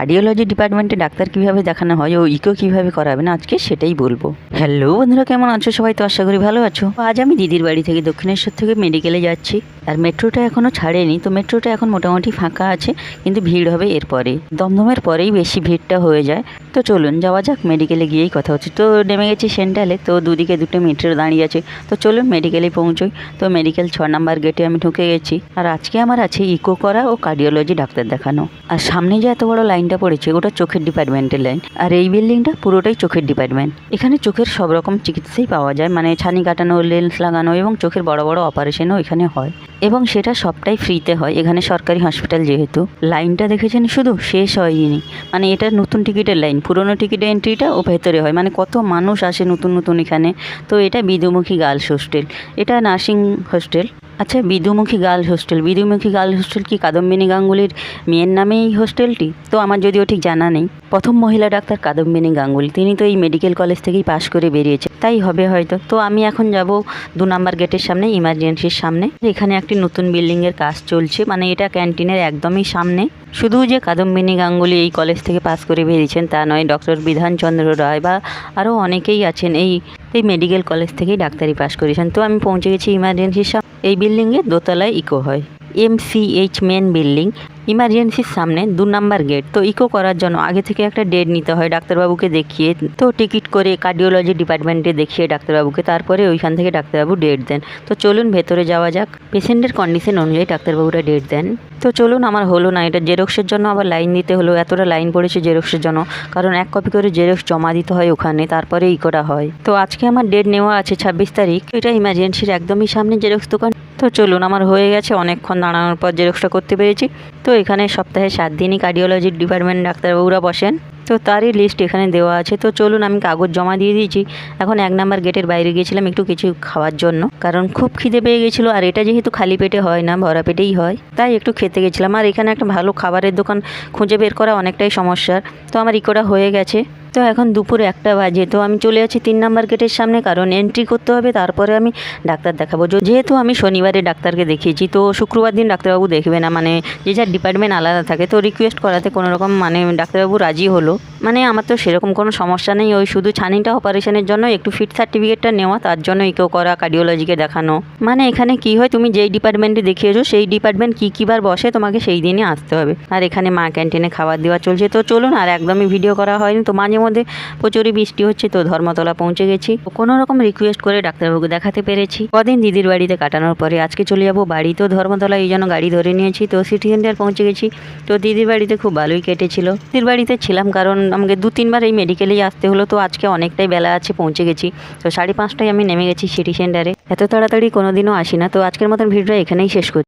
Cardiology ডিপার্টমেন্টে doctor কীভাবে দেখানো হয় ও ইকো কীভাবে করাবেন আজকে সেটাই বলব। হ্যালো বন্ধুরা, কেমন আছো? সবাই তো আশা করি ভালো আছো। আজ আমি দিদির বাড়ি থেকে দক্ষিণেশ্বর থেকে মেডিকেলে যাচ্ছি। আর মেট্রোটা এখনও ছাড়েনি, তো মেট্রোটা এখন মোটামুটি ফাঁকা আছে, কিন্তু ভিড় হবে এরপরে। দমদমের পরেই বেশি ভিড়টা হয়ে যায়। তো চলুন, যাওয়া যাক মেডিকেলে গিয়েই কথা হচ্ছে। তো নেমে গেছি সেন্ট্রালে, তো দুদিকে দুটো মেট্রো দাঁড়িয়ে আছে। তো চলুন মেডিকেলে পৌঁছোই। তো মেডিকেল ছ নাম্বার গেটে আমি ঢুকে গেছি। আর আজকে আমার আছে ইকো করা ও কার্ডিওলজি ডাক্তার দেখানো। আর সামনে যে এত বড় লাইনটা পড়েছে, ওটা চোখের ডিপার্টমেন্টের লাইন আর এই বিল্ডিংটা পুরোটাই চোখের ডিপার্টমেন্ট এখানে চোখের সব রকম চিকিৎসাই পাওয়া যায়। মানে ছানি কাটানো লেন্স লাগানো এবং চোখের বড় বড় অপারেশনও এখানে হয়। এবং সেটা সবটাই ফ্রিতে হয়। এখানে সরকারি হসপিটাল যেহেতু লাইনটা দেখেছেন শুধু? শেষ হয়নি। মানে এটা নতুন টিকিটের লাইন পুরনো টিকিটের এন্ট্রিটা ও ভেতরে হয়। মানে কত মানুষ আসে নতুন নতুন এখানে। তো এটা বিদুমুখী গার্লস হোস্টেল এটা নার্সিং হোস্টেল আচ্ছা Bidumukhi girls hostel. Bidumukhi girls hostel কি কাদম্বিনী গাঙ্গুলির মেয়ের নামেই এই হোস্টেলটি? তো আমার যদিও ঠিক জানা নেই। প্রথম মহিলা ডাক্তার কাদম্বিনী গাঙ্গুলি। তিনি তো এই মেডিকেল কলেজ থেকেই পাশ করে বেরিয়েছে। তাই হবে হয়তো। তো আমি এখন যাব দু নাম্বার গেটের সামনে, ইমার্জেন্সির সামনে। এখানে একটি নতুন বিল্ডিংয়ের কাজ চলছে। মানে এটা ক্যান্টিনের একদমই সামনে। শুধু যে কাদম্বিনী গাঙ্গুলি এই কলেজ থেকে পাস করে বেরিয়েছেন তা নয়, ডক্টর বিধানচন্দ্র রায় বা আরও অনেকেই আছেন এই এই মেডিকেল কলেজ থেকেই ডাক্তারি পাস করেছেন। তো আমি পৌঁছে গেছি ইমার্জেন্সির সামনে। এই বিল্ডিংয়ে দোতলায় ইকো হয়। এমসিএইচ মেন বিল্ডিং ইমার্জেন্সির সামনে দু নাম্বার গেট তো ইকো করার জন্য আগে থেকে একটা ডেট নিতে হয় ডাক্তারবাবুকে দেখিয়ে, তো টিকিট করে কার্ডিওলজি ডিপার্টমেন্টে দেখিয়ে ডাক্তারবাবুকে, তারপরে ওইখান থেকে ডাক্তারবাবু ডেট দেন। তো চলুন ভেতরে যাওয়া যাক। পেশেন্টের কন্ডিশন অনুযায়ী ডাক্তারবাবুরা ডেট দেন। তো চলুন, আমার হলো না, এটা জেরক্সের জন্য আবার লাইন দিতে হলো, এতটা লাইন পড়েছে জেরক্সের জন্য, কারণ এক কপি করে জেরক্স জমা দিতে হয় ওখানে, তারপরে ইকোটা হয়। তো আজকে আমার ডেট নেওয়া আছে ছাব্বিশ তারিখ, এটা ইমার্জেন্সির একদমই সামনে জেরক্স দোকান। তো চলুন, আমার হয়ে গেছে। অনেকক্ষণ দাঁড়ানোর পর জেরক্সটা করতে পেরেছি। তো এখানে সপ্তাহে সাত দিনই কার্ডিওলজির ডিপার্টমেন্ট ডাক্তারবাবুরা বসেন। তো তারই লিস্ট এখানে দেওয়া আছে। তো চলুন, আমি কাগজ জমা দিয়ে দিয়েছি। এখন এক নাম্বার গেটের বাইরে গিয়েছিলাম একটু কিছু খাওয়ার জন্য। কারণ খুব খিদে পেয়ে গেছিল আর এটা যেহেতু খালি পেটে হয় না, ভরা পেটেই হয়, তাই একটু খেতে গেছিলাম। আর এখানে একটা ভালো খাবারের দোকান খুঁজে বের করা অনেকটাই সমস্যার। তো আমার ইকোটা হয়ে গেছে। তো এখন দুপুর একটা বাজে। তো আমি চলে আছি তিন নাম্বার গেটের সামনে, কারণ এন্ট্রি করতে হবে, তারপরে আমি ডাক্তার দেখাবো। যেহেতু আমি শনিবারে ডাক্তারকে দেখিয়েছি, তো শুক্রবার দিন ডাক্তারবাবু দেখবে না মানে যে যার ডিপার্টমেন্ট আলাদা থাকে, তো রিকোয়েস্ট করাতে কোনো রকম মানে ডাক্তারবাবু রাজি হলো। মানে আমার তো সেরকম কোনো সমস্যা নেই, ওই শুধু ছানিটা অপারেশনের জন্য, একটু ফিট সার্টিফিকেটটা নেওয়া, তার জন্য ইকো করা কার্ডিওলজিকে দেখানো। মানে এখানে কি হয়, তুমি যেই ডিপার্টমেন্টে দেখিয়েছো, সেই ডিপার্টমেন্ট কী কী বার বসে, তোমাকে সেই দিনই আসতে হবে। আর এখানে মা ক্যান্টিনে খাবার দেওয়া চলছে, তো চলুন, আর একদমই ভিডিও করা হয়নি, তো মাঝে মধ্যে প্রচুরই বৃষ্টি হচ্ছে, তো ধর্মতলা পৌঁছে গেছি। কোনো রকম রিকোয়েস্ট করে ডাক্তারবাবুকে দেখাতে পেরেছি। কদিন দিদির বাড়িতে কাটানোর পরে আজকে চলে যাব বাড়ি। তো ধর্মতলা এই জন্য গাড়ি ধরে নিয়েছি, তো সিটি সেন্টার পৌঁছে গেছি। তো দিদির বাড়িতে খুব ভালোই কেটেছিল। দিদির বাড়িতে ছিলাম কারণ আমাকে দু, তিনবার এই মেডিকেলেই আসতে হলো, তো আজকে অনেকটাই বেলা আছে, পৌঁছে গেছি। তো সাড়ে পাঁচটায় আমি নেমে গেছি সিটি সেন্টারে এত তাড়াতাড়ি কোনোদিনও আসি না তো আজকের মতন ভিডিওটা এখানেই শেষ করছি